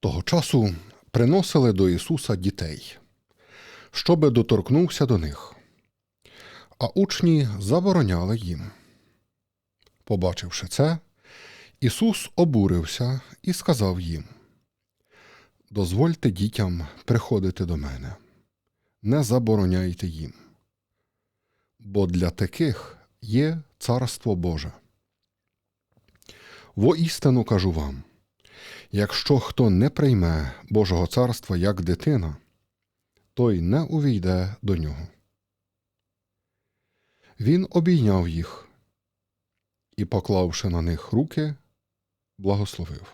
Того часу приносили до Ісуса дітей, щоби доторкнувся до них, а учні забороняли їм. Побачивши це, Ісус обурився і сказав їм: Дозвольте дітям приходити до мене, не забороняйте їм, бо для таких є Царство Боже. Воістину кажу вам, якщо хто не прийме Божого царства як дитина, той не увійде до нього. Він обійняв їх і, поклавши на них руки, благословив.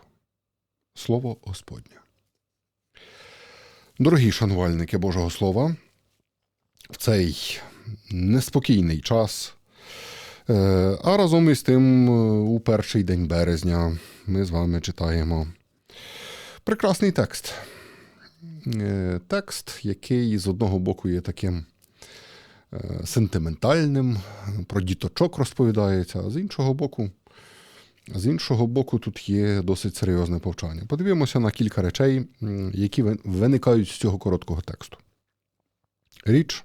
Слово Господнє. Дорогі шанувальники Божого Слова, в цей неспокійний час, е, а разом із тим, е, у перший день березня, ми з вами читаємо прекрасний текст. Е, Текст, який з одного боку є таким е, сентиментальним, про діточок розповідається, а з іншого боку, з іншого боку, тут є досить серйозне повчання. Подивимося на кілька речей, які виникають з цього короткого тексту. Річ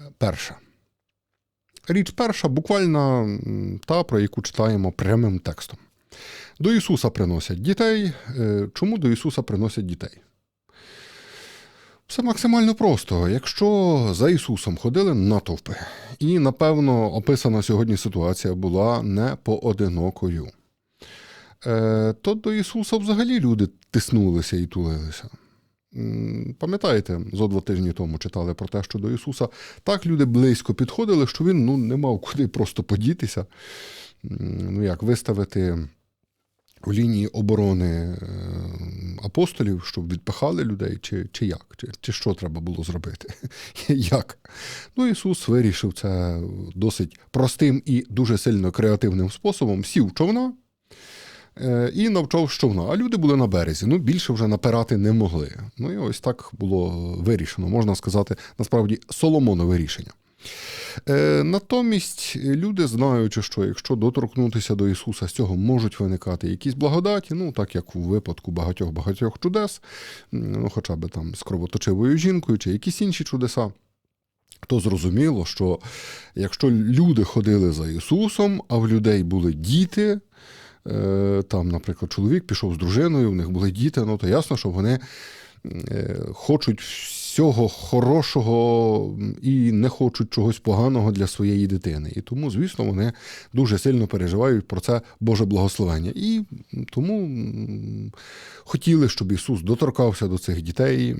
е, перша. Річ перша, буквально та, про яку читаємо прямим текстом. До Ісуса приносять дітей. Е, Чому до Ісуса приносять дітей? Все максимально просто. Якщо за Ісусом ходили натовпи, і, напевно, описана сьогодні ситуація була не поодинокою, е, то до Ісуса взагалі люди тиснулися і тулилися. Пам'ятаєте, зо два тижні тому читали про те, що до Ісуса так люди близько підходили, що він ну, не мав куди просто подітися. Ну, як виставити у лінії оборони е, апостолів, щоб відпихали людей, чи, чи як, чи, чи що треба було зробити? як? Ну, Ісус вирішив це досить простим і дуже сильно креативним способом. Сів човна е, і навчав човна. А люди були на березі. Ну, більше вже напирати не могли. Ну і ось так було вирішено. Можна сказати, насправді, Соломонове рішення. Е, Натомість люди, знаючи, що якщо доторкнутися до Ісуса, з цього можуть виникати якісь благодаті, ну так як у випадку багатьох багатьох чудес, ну хоча б там з кровоточивою жінкою чи якісь інші чудеса. То зрозуміло, що якщо люди ходили за Ісусом, а в людей були діти, е, там, наприклад, чоловік пішов з дружиною, в них були діти, ну то ясно, що вони е, хочуть всього хорошого і не хочуть чогось поганого для своєї дитини. І тому, звісно, вони дуже сильно переживають про це Боже благословення. І тому хотіли, щоб Ісус доторкався до цих дітей,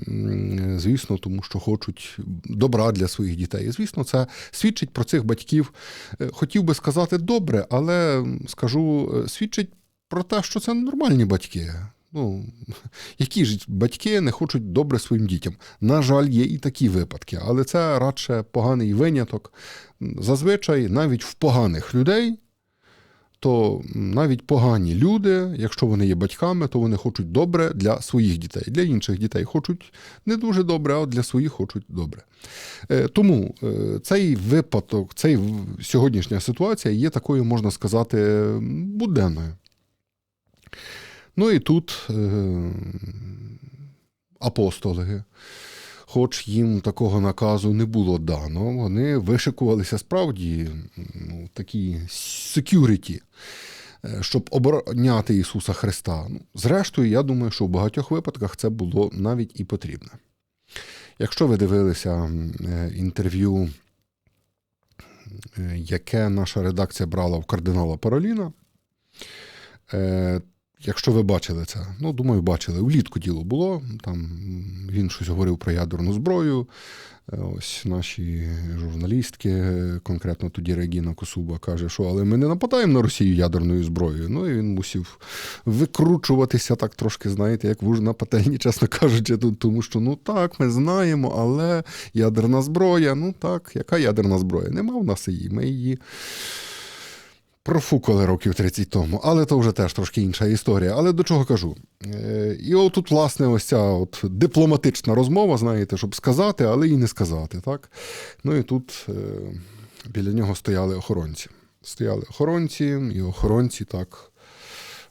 звісно, тому що хочуть добра для своїх дітей. І, звісно, це свідчить про цих батьків. Е, Хотів би сказати добре, але скажу, е, свідчить про те, що це нормальні батьки. Ну, які ж батьки не хочуть добре своїм дітям? На жаль, є і такі випадки, але це радше поганий виняток. Зазвичай навіть в поганих людей, то навіть погані люди, якщо вони є батьками, то вони хочуть добре для своїх дітей. Для інших дітей хочуть не дуже добре, а для своїх хочуть добре. Е, Тому е, цей випадок, цей сьогоднішня ситуація є такою, можна сказати, буденною. Ну і тут е, апостоли, хоч їм такого наказу не було дано, вони вишикувалися справді ну, такі security, е, щоб обороняти Ісуса Христа. Ну, зрештою, я думаю, що в багатьох випадках це було навіть і потрібно. Якщо ви дивилися е, інтерв'ю, яке наша редакція брала в кардинала Пароліна, е, Якщо ви бачили це, ну думаю, бачили. Влітку діло було. Там він щось говорив про ядерну зброю. Е, Ось наші журналістки, е, конкретно тоді Регіна Косуба, каже, що але ми не нападаємо на Росію ядерною зброєю. Ну і він мусив викручуватися так трошки, знаєте, як вуж на пательні, чесно кажучи, ту- тому що ну так, ми знаємо, але ядерна зброя, ну так, яка ядерна зброя? Нема в нас її. Ми її профукали років 30 тому, але то вже теж трошки інша історія. Але до чого кажу? Е, І отут, власне, ось ця от дипломатична розмова, знаєте, щоб сказати, але і не сказати. так? Ну і тут е, біля нього стояли охоронці. Стояли охоронці, і охоронці так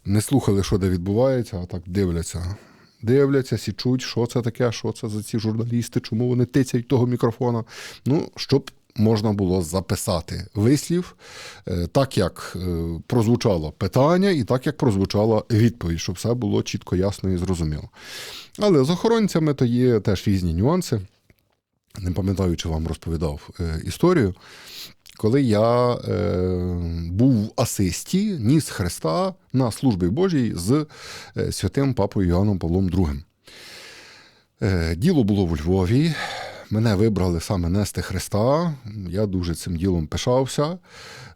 не слухали, що де відбувається, а так дивляться дивляться, січуть, що це таке, що це за ці журналісти, чому вони тицяють того мікрофона. Ну, щоб можна було записати вислів е, так, як е, прозвучало питання, і так, як прозвучала відповідь, щоб все було чітко, ясно і зрозуміло. Але з охоронцями то є теж різні нюанси. Не пам'ятаю, чи вам розповідав е, історію. Коли я е, був в асисті, ніс Христа на службі Божій з святим папою Іоанном Павлом II. Е, діло було в Львові. Мене вибрали саме нести Христа. Я дуже цим ділом пишався.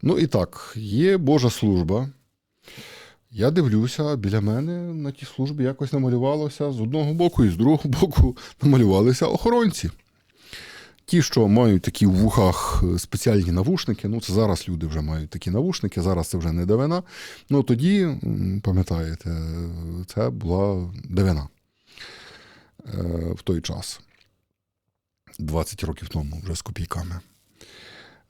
Ну і так, є Божа служба. Я дивлюся, біля мене на тій службі якось намалювалося з одного боку і з другого боку намалювалися охоронці. Ті, що мають такі в вухах е, спеціальні навушники, ну це зараз люди вже мають такі навушники, зараз це вже не давина. Ну тоді, пам'ятаєте, це була давина е, в той час. 20 років тому, вже з копійками.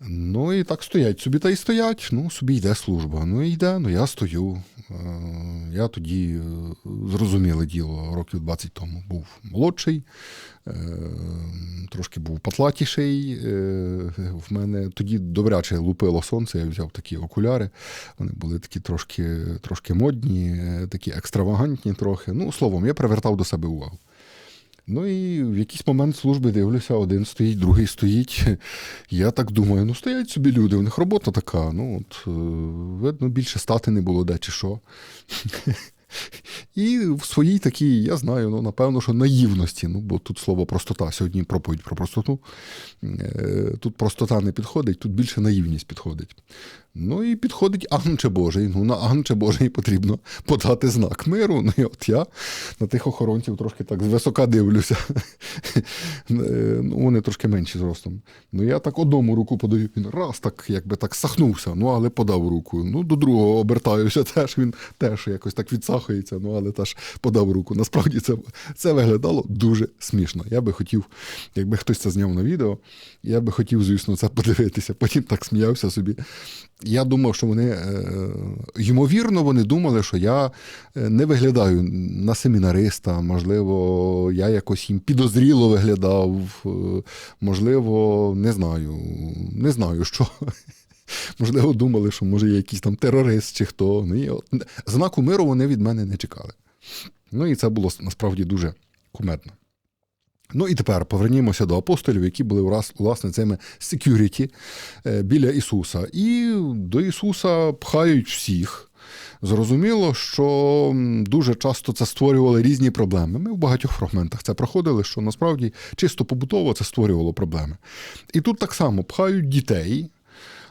Ну і так стоять собі та й стоять. Ну, собі йде служба. Ну і йде, ну я стою. Е, Я тоді е, зрозуміле діло, років 20 тому був молодший, е, трошки був патлатіший. В мене тоді добряче лупило сонце, я взяв такі окуляри. Вони були такі трошки, трошки модні, такі екстравагантні трохи. Ну, словом, я привертав до себе увагу. Ну і в якийсь момент служби дивлюся, один стоїть, другий стоїть. Я так думаю, ну стоять собі люди, у них робота така. Ну, от, е, видно, більше стати не було де чи що. І в своїй такій, я знаю, ну, напевно, що наївності, ну, бо тут слово простота, сьогодні проповідь про простоту. Е, Тут простота не підходить, тут більше наївність підходить. Ну і підходить Агнче Божий. Ну, на Агнче Божий потрібно подати знак миру. Ну і от я на тих охоронців трошки так звисока дивлюся. Ну, Вони трошки менші зростом. Ну я так одному руку подаю, він раз так якби так сахнувся, ну але подав руку. Ну, до другого обертаюся, теж він теж якось так відсахується, ну але теж подав руку. Насправді це, це виглядало дуже смішно. Я би хотів, якби хтось це зняв на відео, я би хотів, звісно, це подивитися. Потім так сміявся собі. Я думав, що вони, е, ймовірно, вони думали, що я е, не виглядаю на семінариста, можливо, я якось їм підозріло виглядав, е, можливо, не знаю, не знаю що. Можливо, думали, що може я якийсь там терорист чи хто. Ну, і от, знаку миру вони від мене не чекали. Ну і це було насправді дуже кумедно. Ну і тепер повернімося до апостолів, які були власне цими security е, біля Ісуса. І до Ісуса пхають всіх. Зрозуміло, що дуже часто це створювало різні проблеми. Ми в багатьох фрагментах це проходили, що насправді чисто побутово це створювало проблеми. І тут так само пхають дітей.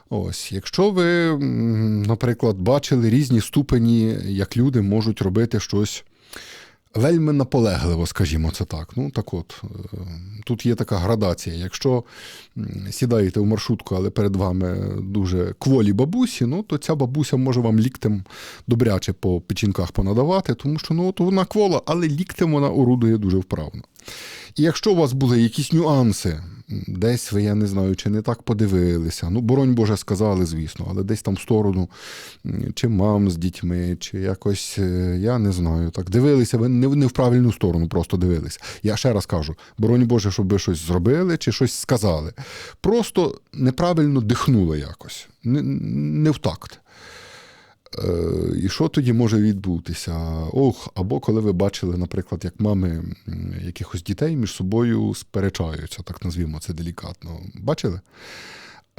Ось, якщо ви, наприклад, бачили різні ступені, як люди можуть робити щось вельми наполегливо, скажімо це так. Ну так от, е, тут є така градація. Якщо сідаєте в маршрутку, але перед вами дуже кволі бабусі, ну то ця бабуся може вам ліктем добряче по печінках понадавати, тому що ну, от вона квола, але ліктем вона орудує дуже вправно. І якщо у вас були якісь нюанси, десь ви, я не знаю, чи не так подивилися, ну, боронь Боже, сказали, звісно, але десь там в сторону, чи мам з дітьми, чи якось, е, я не знаю, так дивилися, ви не, не в правильну сторону просто дивилися. Я ще раз кажу, боронь Боже, щоб ви щось зробили чи щось сказали. Просто неправильно дихнули якось, не, не в такт. Е, І що тоді може відбутися? Ох, або коли ви бачили, наприклад, як мами якихось дітей між собою сперечаються, так назвімо це делікатно. Бачили?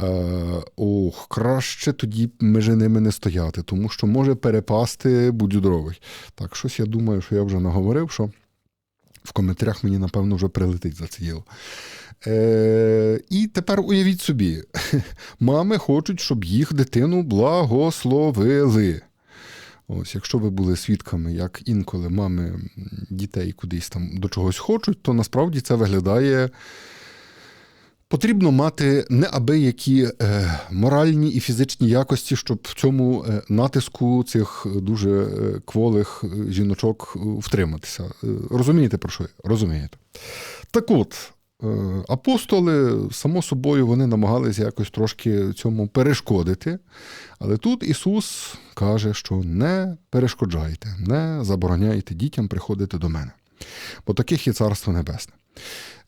Е, ох, краще тоді між ними не стояти, тому що може перепасти будь-здоровий. Так, щось я думаю, що я вже наговорив, що в коментарях мені, напевно, вже прилетить за це діло. Е, і тепер уявіть собі, мами хочуть, щоб їх дитину благословили. Ось, якщо ви були свідками, як інколи мами дітей кудись там до чогось хочуть, то насправді це виглядає. Потрібно мати неабиякі е, моральні і фізичні якості, щоб в цьому е, натиску цих дуже е, кволих жіночок втриматися. Розумієте про що? я? Розумієте. Так от, апостоли, само собою, вони намагалися якось трошки цьому перешкодити. Але тут Ісус каже, що не перешкоджайте, не забороняйте дітям приходити до мене. Бо таких є Царство Небесне.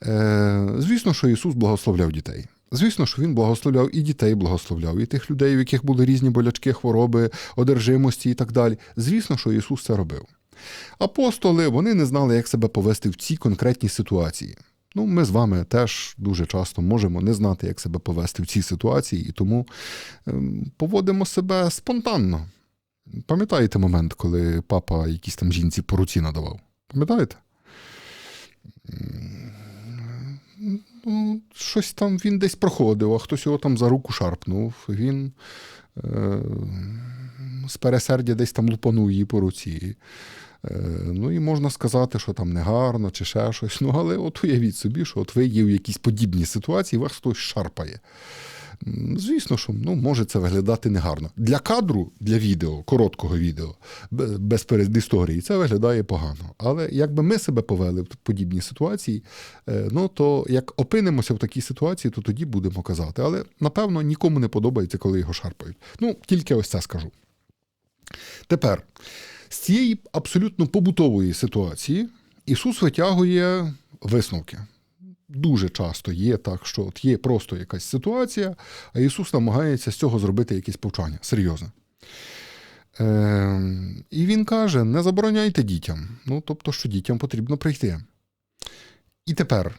Е, Звісно, що Ісус благословляв дітей. Звісно, що Він благословляв і дітей благословляв, і тих людей, у яких були різні болячки, хвороби, одержимості і так далі. Звісно, що Ісус це робив. Апостоли вони не знали, як себе повести в цій конкретній ситуації. Ну, ми з вами теж дуже часто можемо не знати, як себе повести в цій ситуації, і тому ем, поводимо себе спонтанно. Пам'ятаєте момент, коли папа якійсь там жінці по руці надавав? Пам'ятаєте? Ну, щось там він десь проходив, а хтось його там за руку шарпнув. Він е, з пересердя десь там лупанув її по руці. Е, ну і можна сказати, що там негарно чи ще щось. Ну, але от уявіть собі, що от ви є в якійсь подібній ситуації, вас хтось шарпає. Звісно, що ну, може це виглядати негарно. Для кадру, для відео, короткого відео, без передісторії, це виглядає погано. Але якби ми себе повели в подібній ситуації, е, ну то як опинимося в такій ситуації, то тоді будемо казати. Але напевно нікому не подобається, коли його шарпають. Ну, тільки ось це скажу. Тепер, з цієї абсолютно побутової ситуації Ісус витягує висновки. Дуже часто є так, що от є просто якась ситуація, а Ісус намагається з цього зробити якесь повчання. Серйозне. Е, і Він каже: не забороняйте дітям. Ну, тобто, що дітям потрібно прийти. І тепер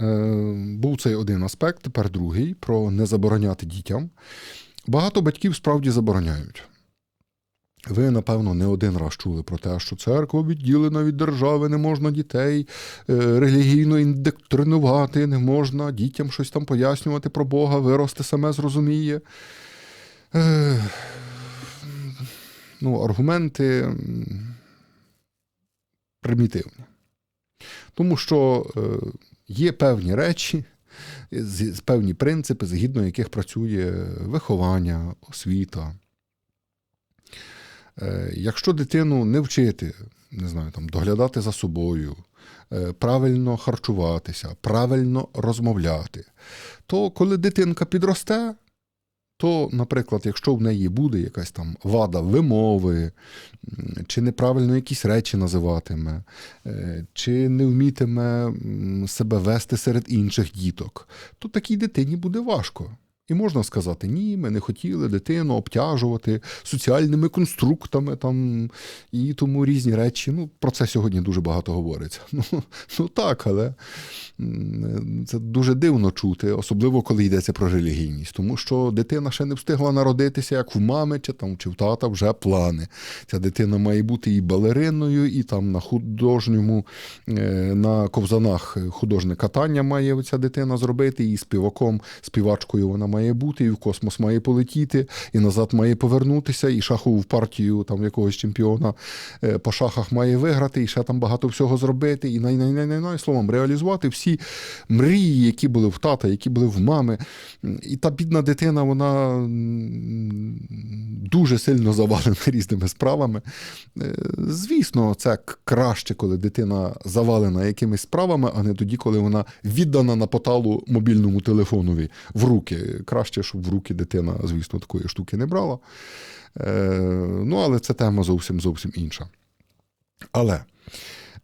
е, був цей один аспект, тепер другий про не забороняти дітям. Багато батьків справді забороняють. Ви, напевно, не один раз чули про те, що церква відділена від держави, не можна дітей е, релігійно індоктринувати, не можна дітям щось там пояснювати про Бога, виросте саме зрозуміє. Е, ну, аргументи примітивні. Тому що е, є певні речі, певні принципи, згідно яких працює виховання, освіта. Е, Якщо дитину не вчити, не знаю, там, доглядати за собою, е, правильно харчуватися, правильно розмовляти, то коли дитинка підросте, то, наприклад, якщо в неї буде якась там вада вимови, чи неправильно якісь речі називатиме, е, чи не вмітиме себе вести серед інших діток, то такій дитині буде важко. І можна сказати, ні, ми не хотіли дитину обтяжувати соціальними конструктами там, і тому різні речі. Ну, про це сьогодні дуже багато говориться. Ну, ну так, але це дуже дивно чути, особливо коли йдеться про релігійність, тому що дитина ще не встигла народитися, як в мами чи там чи в тата вже плани. Ця дитина має бути і балериною, і там на художньому, е, на ковзанах художне катання має ця дитина зробити, і співаком, співачкою вона має бути, і в космос має полетіти, і назад має повернутися, і шахову партію там якогось чемпіона е, по шахах має виграти, і ще там багато всього зробити, і най най най най най словом реалізувати всі мрії, які були в тата, які були в мами. І та бідна дитина, вона дуже сильно завалена різними справами. Е, Звісно, це краще, коли дитина завалена якимись справами, а не тоді, коли вона віддана на поталу мобільному телефонові в руки. Краще, щоб в руки дитина, звісно, такої штуки не брала. Е, Ну, але це тема зовсім зовсім інша. Але.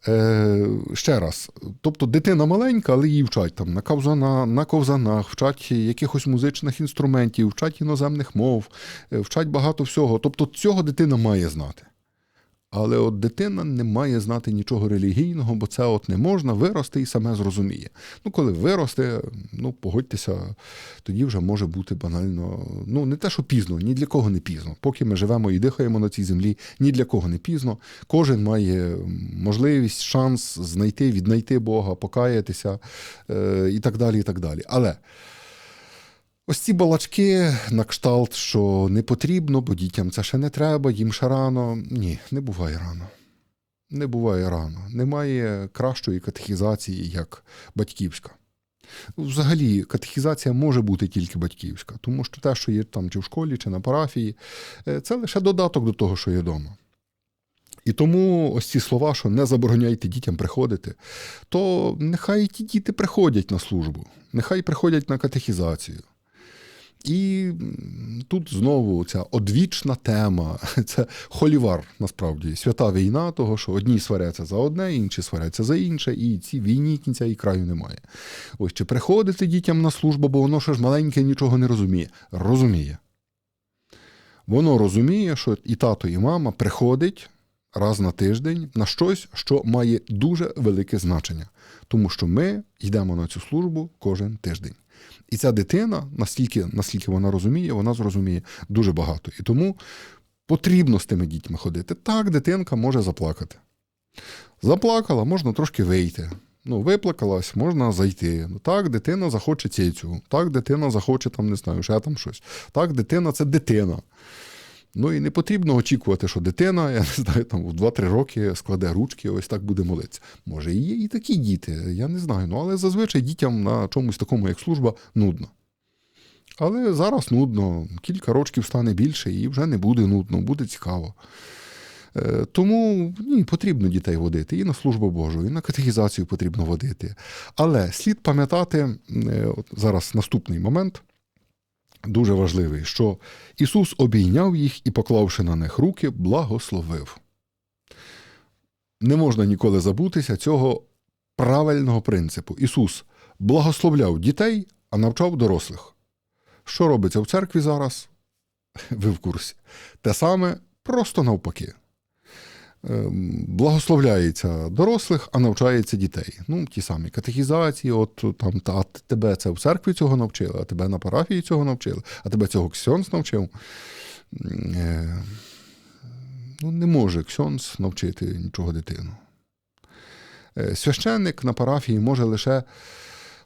Е, ще раз, тобто дитина маленька, але її вчать там на ковзана, на ковзанах, вчать якихось музичних інструментів, вчать іноземних мов, е, вчать багато всього. Тобто цього дитина має знати. Але от дитина не має знати нічого релігійного, бо це от не можна, виросте і саме зрозуміє. Ну, коли виросте, ну погодьтеся, тоді вже може бути банально. Ну, не те, що пізно, ні для кого не пізно. Поки ми живемо і дихаємо на цій землі, ні для кого не пізно. Кожен має можливість, шанс знайти, віднайти Бога, покаятися е, і так далі. і так далі. Але. Ось ці балачки на кшталт, що не потрібно, бо дітям це ще не треба, їм ще рано. Ні, не буває рано. Не буває рано. Немає кращої катехізації, як батьківська. Взагалі, катехізація може бути тільки батьківська, тому що те, що є там чи в школі, чи на парафії, е, це лише додаток до того, що є вдома. І тому ось ці слова, що не забороняйте дітям приходити, то нехай ті діти приходять на службу, нехай приходять на катехізацію. І тут знову ця одвічна тема, це холівар, насправді, свята війна, того, що одні сваряться за одне, інші сваряться за інше, і ці війні кінця і краю немає. Ось чи приходити дітям на службу, бо воно ще ж маленьке нічого не розуміє. Розуміє. Воно розуміє, що і тато, і мама приходить раз на тиждень на щось, що має дуже велике значення. Тому що ми йдемо на цю службу кожен тиждень. І ця дитина, наскільки, наскільки вона розуміє, вона зрозуміє дуже багато. І тому потрібно з тими дітьми ходити. Так, дитинка може заплакати. Заплакала, можна трошки вийти. Ну, виплакалась, можна зайти. Ну, так, дитина захоче цецю. Так, дитина захоче там, не знаю, ще там щось. Так, дитина це дитина. Ну і не потрібно очікувати, що дитина, я не знаю, там в 2-3 роки складе ручки, ось так буде молитися. Може, і є і такі діти, я не знаю. Ну, але зазвичай дітям на чомусь такому, як служба, нудно. Але зараз нудно, кілька років стане більше, і вже не буде нудно, буде цікаво. Е, Тому ні, потрібно дітей водити і на службу Божу, і на катехізацію потрібно водити. Але слід пам'ятати е, зараз наступний момент дуже важливий, що Ісус обійняв їх і, поклавши на них руки, благословив. Не можна ніколи забутися цього правильного принципу. Ісус благословляв дітей, а навчав дорослих. Що робиться в церкві зараз? Ви в курсі. Те саме просто навпаки. Ем, Благословляється дорослих, а навчається дітей. Ну, ті самі катехізації, от там та тебе це в церкві цього навчили, а тебе на парафії цього навчили, а тебе цього ксьонс навчив. Е, Ну, не може ксьонс навчити нічого дитину. Е, Священник на парафії може лише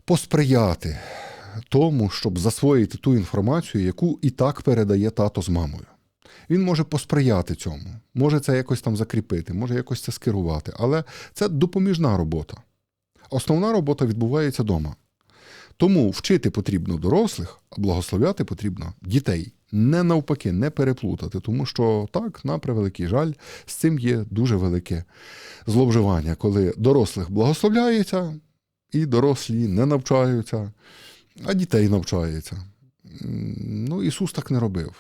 посприяти тому, щоб засвоїти ту інформацію, яку і так передає тато з мамою. Він може посприяти цьому, може це якось там закріпити, може якось це скерувати, але це допоміжна робота. Основна робота відбувається вдома. Тому вчити потрібно дорослих, а благословляти потрібно дітей. Не навпаки, не переплутати, тому що так, на превеликий жаль, з цим є дуже велике зловживання, коли дорослих благословляється, і дорослі не навчаються, а дітей навчаються. Ну, Ісус так не робив.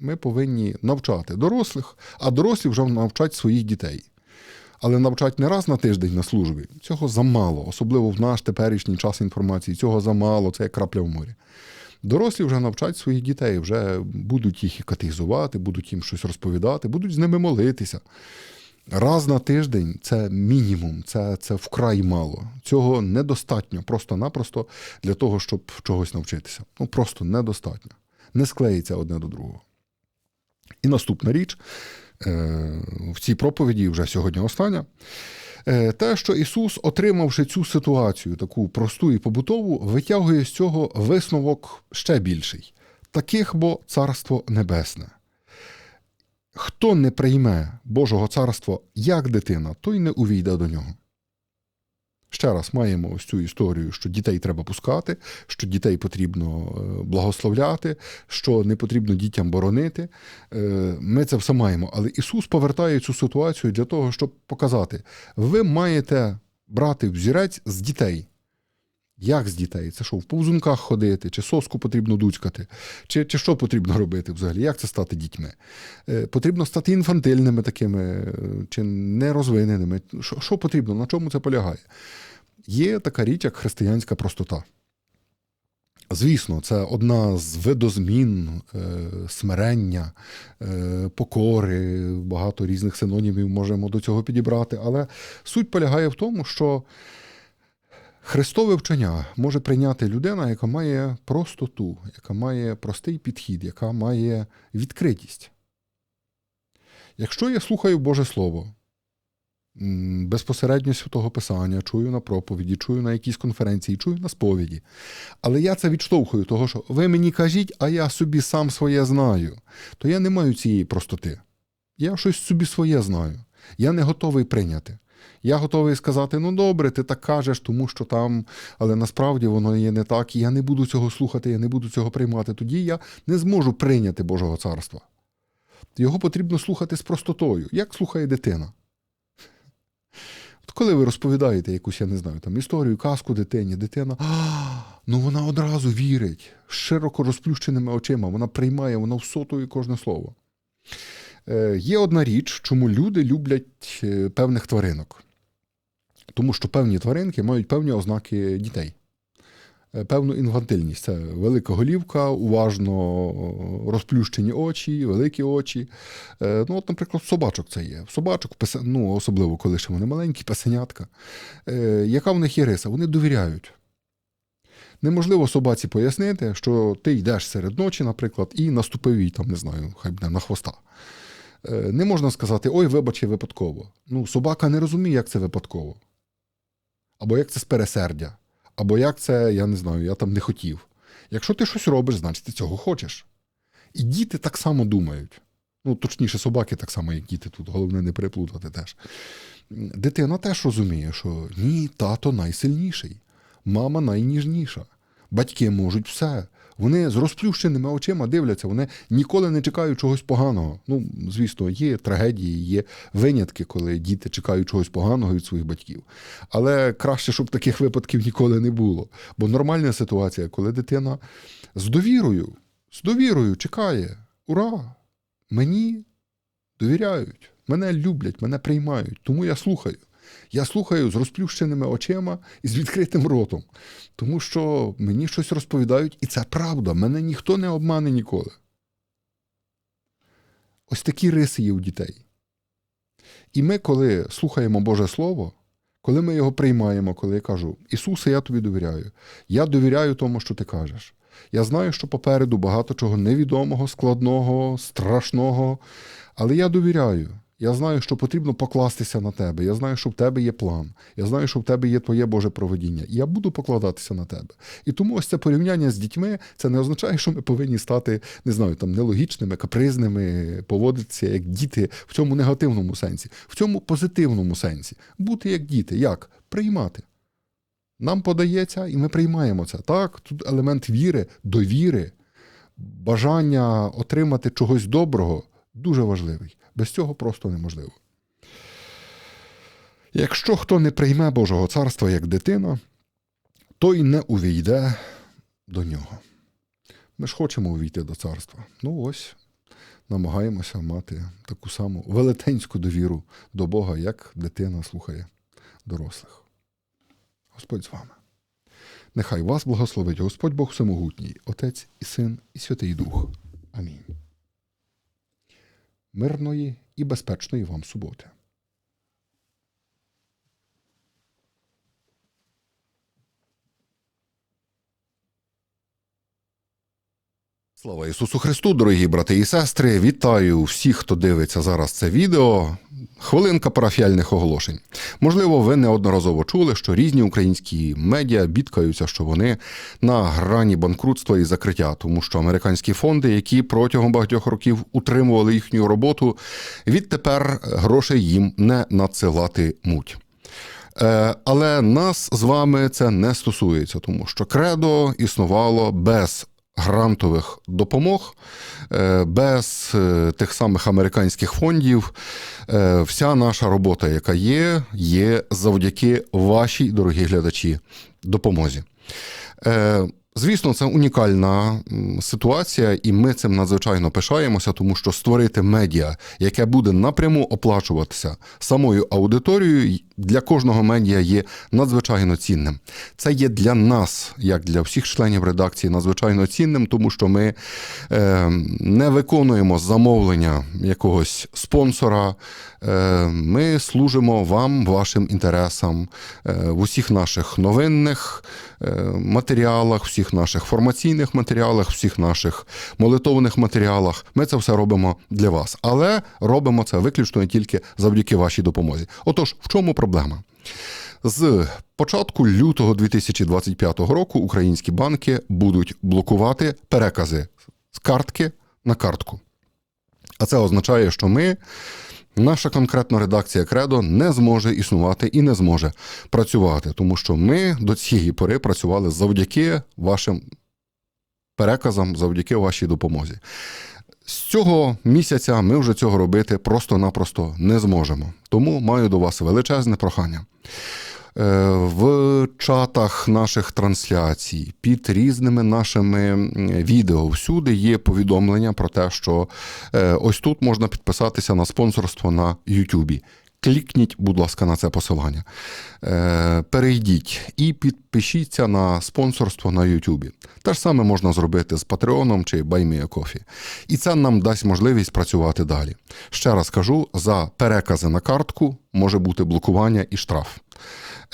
Ми повинні навчати дорослих, а дорослі вже навчать своїх дітей. Але навчать не раз на тиждень на службі. Цього замало, особливо в наш теперішній час інформації. Цього замало, це як крапля в морі. Дорослі вже навчать своїх дітей, вже будуть їх і катехізувати, будуть їм щось розповідати, будуть з ними молитися. Раз на тиждень це мінімум, це, це вкрай мало. Цього недостатньо просто-напросто для того, щоб чогось навчитися. Ну просто недостатньо. Не склеїться одне до другого. І наступна річ е, в цій проповіді, вже сьогодні остання, е, те, що Ісус, отримавши цю ситуацію, таку просту і побутову, витягує з цього висновок ще більший. Таких бо царство небесне. Хто не прийме Божого царства як дитина, той не увійде до нього. Ще раз маємо ось цю історію, що дітей треба пускати, що дітей потрібно е, благословляти, що не потрібно дітям боронити. Е, Ми це все маємо. Але Ісус повертає цю ситуацію для того, щоб показати: ви маєте брати взірець з дітей. Як з дітей? Це що, в повзунках ходити, чи соску потрібно дуцькати, чи, чи що потрібно робити взагалі? Як це стати дітьми? Е, потрібно стати інфантильними такими, е, чи нерозвиненими. Що, що потрібно? На чому це полягає? Є така річ, як християнська простота. Звісно, це одна з видозмін е, смирення, е, покори, багато різних синонімів можемо до цього підібрати, але суть полягає в тому, що Христове вчення може прийняти людина, яка має простоту, яка має простий підхід, яка має відкритість. Якщо я слухаю Боже Слово, безпосередньо святого Писання, чую на проповіді, чую на якійсь конференції, чую на сповіді, але я це відштовхую, того, що ви мені кажіть, а я собі сам своє знаю, то я не маю цієї простоти. Я щось собі своє знаю. Я не готовий прийняти. Я готовий сказати: ну добре, ти так кажеш, тому що там, але насправді воно є не так, і я не буду цього слухати, я не буду цього приймати. Тоді я не зможу прийняти Божого царства. Його потрібно слухати з простотою, як слухає дитина. От коли ви розповідаєте якусь, я не знаю, там історію, казку дитині, дитина. «А, Ну вона одразу вірить з широко розплющеними очима, вона приймає, вона всотує кожне слово. Е, Є одна річ, чому люди люблять е, певних тваринок. Тому що певні тваринки мають певні ознаки дітей. Е, Певну інфантильність. Це велика голівка, уважно розплющені очі, великі очі. Ну, от, наприклад, собачок це є. Собачок, ну, особливо коли ще вони маленькі, песенятка. Яка в них є риса? Вони довіряють. Неможливо собаці пояснити, що ти йдеш серед ночі, наприклад, і наступив їй там, не знаю, хай буде на хвоста. Е, Не можна сказати, ой, вибач, випадково. Ну, собака не розуміє, як це випадково. Або як це з пересердя, або як це, я не знаю, я там не хотів. Якщо ти щось робиш, значить ти цього хочеш. І діти так само думають. Ну, точніше, собаки так само, як діти тут, головне не переплутати теж. Дитина теж розуміє, що ні, тато найсильніший, мама найніжніша. Батьки можуть все. Вони з розплющеними очима дивляться, вони ніколи не чекають чогось поганого. Ну, звісно, є трагедії, є винятки, коли діти чекають чогось поганого від своїх батьків. Але краще, щоб таких випадків ніколи не було. Бо нормальна ситуація, коли дитина з довірою, з довірою чекає: ура! Мені довіряють, мене люблять, мене приймають, тому я слухаю. Я слухаю з розплющеними очима і з відкритим ротом, тому що мені щось розповідають, і це правда. Мене ніхто не обмане ніколи. Ось такі риси є у дітей. І ми, коли слухаємо Боже Слово, коли ми його приймаємо, коли я кажу, Ісусе, я тобі довіряю, я довіряю тому, що ти кажеш. Я знаю, що попереду багато чого невідомого, складного, страшного, але я довіряю. Я знаю, що потрібно покластися на тебе. Я знаю, що в тебе є план. Я знаю, що в тебе є твоє Боже проведіння. І я буду покладатися на тебе. І тому ось це порівняння з дітьми це не означає, що ми повинні стати, не знаю, там нелогічними, капризними, поводитися як діти в цьому негативному сенсі, в цьому позитивному сенсі. Бути як діти. Як? Приймати. Нам подається, і ми приймаємо це. Так, тут елемент віри, довіри, бажання отримати чогось доброго дуже важливий. Без цього просто неможливо. Якщо хто не прийме Божого царства як дитина, той не увійде до нього. Ми ж хочемо увійти до царства. Ну ось намагаємося мати таку саму велетенську довіру до Бога, як дитина слухає дорослих. Господь з вами. Нехай вас благословить Господь Бог Всемогутній, Отець і Син, і Святий Дух. Амінь. Мирної і безпечної вам суботи. Слава Ісусу Христу, дорогі брати і сестри! Вітаю всіх, хто дивиться зараз це відео. Хвилинка парафіальних оголошень. Можливо, ви неодноразово чули, що різні українські медіа бідкаються, що вони на грані банкрутства і закриття, тому що американські фонди, які протягом багатьох років утримували їхню роботу, відтепер грошей їм не надсилатимуть. Е, Але нас з вами це не стосується, тому що кредо існувало без грантових допомог, е, без е, тих самих американських фондів. Е, Вся наша робота, яка є, є завдяки вашій, дорогі глядачі, допомозі. Звісно, це унікальна ситуація, і ми цим надзвичайно пишаємося, тому що створити медіа, яке буде напряму оплачуватися самою аудиторією, для кожного медіа є надзвичайно цінним. Це є для нас, як для всіх членів редакції, надзвичайно цінним, тому що ми е, не виконуємо замовлення якогось спонсора. Е, ми служимо вам, вашим інтересам е, в усіх наших новинних е, матеріалах, всіх наших формаційних матеріалах, всіх наших молитовних матеріалах. Ми це все робимо для вас, але робимо це виключно і тільки завдяки вашій допомозі. Отож, в чому проблема? З початку лютого 2025 року українські банки будуть блокувати перекази з картки на картку. А це означає, що ми, наша конкретна редакція Кредо, не зможе існувати і не зможе працювати, тому що ми до цієї пори працювали завдяки вашим переказам, завдяки вашій допомозі. З цього місяця ми вже цього робити просто-напросто не зможемо. Тому маю до вас величезне прохання. Е, В чатах наших трансляцій під різними нашими відео всюди є повідомлення про те, що е, ось тут можна підписатися на спонсорство на Ютубі. Клікніть, будь ласка, на це посилання. Е, Перейдіть і підпишіться на спонсорство на Ютубі. Те ж саме можна зробити з Патреоном чи BuyMeACoffee. І це нам дасть можливість працювати далі. Ще раз кажу: за перекази на картку може бути блокування і штраф.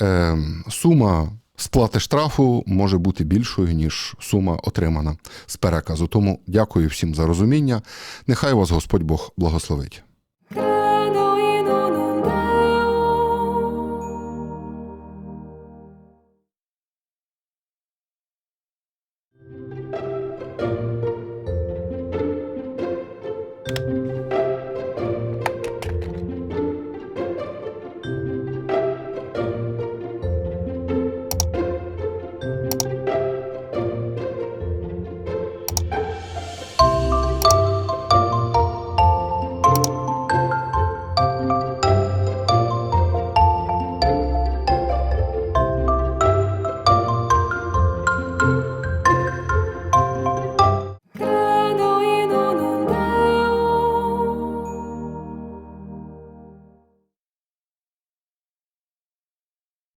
Е, Сума сплати штрафу може бути більшою, ніж сума отримана з переказу. Тому дякую всім за розуміння. Нехай вас Господь Бог благословить.